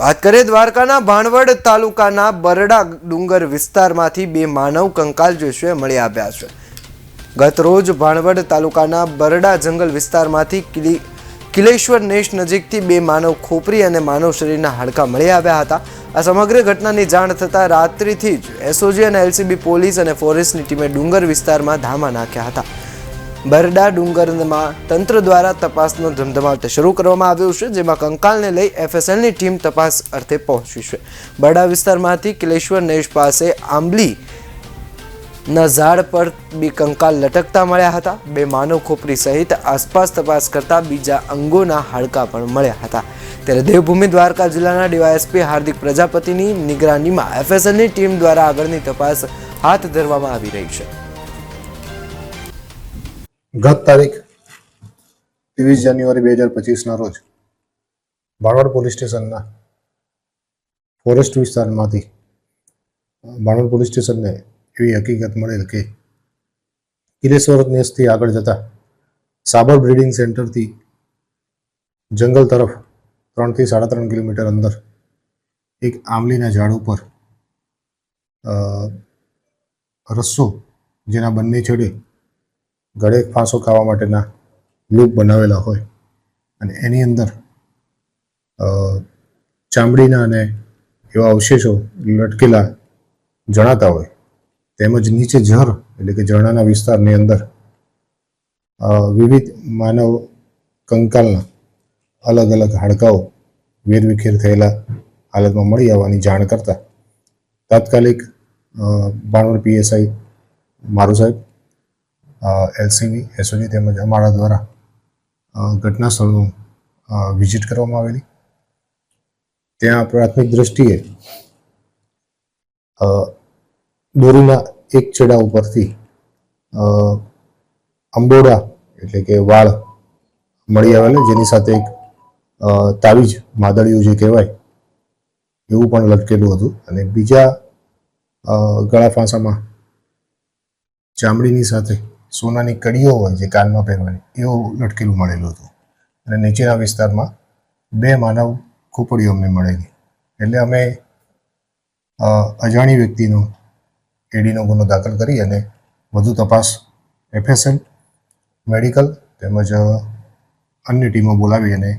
વાત કરીએ દ્વારકાના ભાણવડ તાલુકાના બરડા ડુંગર વિસ્તારમાંથી બે માનવ કંકાલ જોઈશે મળી આવ્યા છે. ગત રોજ ભાણવડ તાલુકાના બરડા જંગલ વિસ્તારમાંથી કિલી કિલેશ્વર નેશ નજીકથી બે માનવ ખોપરી અને માનવ શરીરના હાડકાં મળી આવ્યા હતા. આ સમગ્ર ઘટનાની જાણ થતાં રાત્રિથી જ એસઓજી અને એલસીબી પોલીસ અને ફોરેસ્ટની ટીમે ડુંગર વિસ્તારમાં ધામા નાખ્યા હતા. બરડા ડુંગરમાં તંત્ર દ્વારા તપાસનો ધમધમાટ શરૂ કરવામાં આવ્યો છે, જેમાં કંકાલને લઈ એફએસએલની ટીમ તપાસ અર્થે પહોંચી છે. બરડા વિસ્તારમાંથી કિલેશ્વર નેશ પાસે આંબલી ના ઝાડ પર બી કંકાલ લટકતા મળ્યા હતા. બે માનવ ખોપરી સહિત આસપાસ તપાસ કરતા બીજા અંગોના હાડકાં પણ મળ્યા હતા. ત્યારે દેવભૂમિ દ્વારકા જિલ્લાના ડીવાયએસપી હાર્દિક પ્રજાપતિની નિગરાનીમાં એફએસએલની ટીમ દ્વારા આગળની તપાસ હાથ ધરવામાં આવી રહી છે. ગત તારીખ ત્રીસ જાન્યુઆરી બે હજાર પચીસના રોજ બાણવડ પોલીસ સ્ટેશનના ફોરેસ્ટ વિસ્તારમાંથી બાણવડ પોલીસ સ્ટેશનને એવી હકીકત મળેલ કે કિલેશ્વર નેસથી આગળ જતા સાબર બ્રીડિંગ સેન્ટરથી જંગલ તરફ ત્રણથી સાડા ત્રણ કિલોમીટર અંદર એક આંબલીના ઝાડ ઉપર રસ્સો જેના બંને છેડે ગળે ફાંસો ખાવા માટેના લૂપ બનાવેલા હોય અને એની અંદર ચામડીના અને એવા અવશેષો લટકેલા જણાતા હોય. તેમજ નીચે ઝર, એટલે કે ઝરણાના વિસ્તારની અંદર વિવિધ માનવ કંકાલના અલગ અલગ હાડકાઓ વેરવિખેર થયેલા હાલતમાં મળી આવવાની જાણ કરતા તાત્કાલિક બાણવડ પીએસઆઈ મારું સાહેબ એલસીબી એસઓજી તેમજ અમારા દ્વારા ઘટના સ્થળનું વિઝિટ કરવામાં આવેલી. ત્યાં પ્રાથમિક દ્રષ્ટિએ દોરીના એક છેડા ઉપરથી અંબોડા એટલે કે વાળ મળી આવેલા, જેની સાથે એક તાવીજ માદળિયું જે કહેવાય, એવું પણ લટકેલું હતું. અને બીજા ગળા ફાંસામાં ચામડીની સાથે સોનાની કડીઓ હોય જે કાનમાં પહેરવાની, એવું લટકેલું મળેલું હતું. અને નીચેના વિસ્તારમાં બે માનવ ખોપડીઓ અમને મળેલી. એટલે અમે અજાણી વ્યક્તિનો, એડીનો ગુનો દાખલ કરી અને વધુ તપાસ એફએસએલ, મેડિકલ તેમજ અન્ય ટીમો બોલાવી અને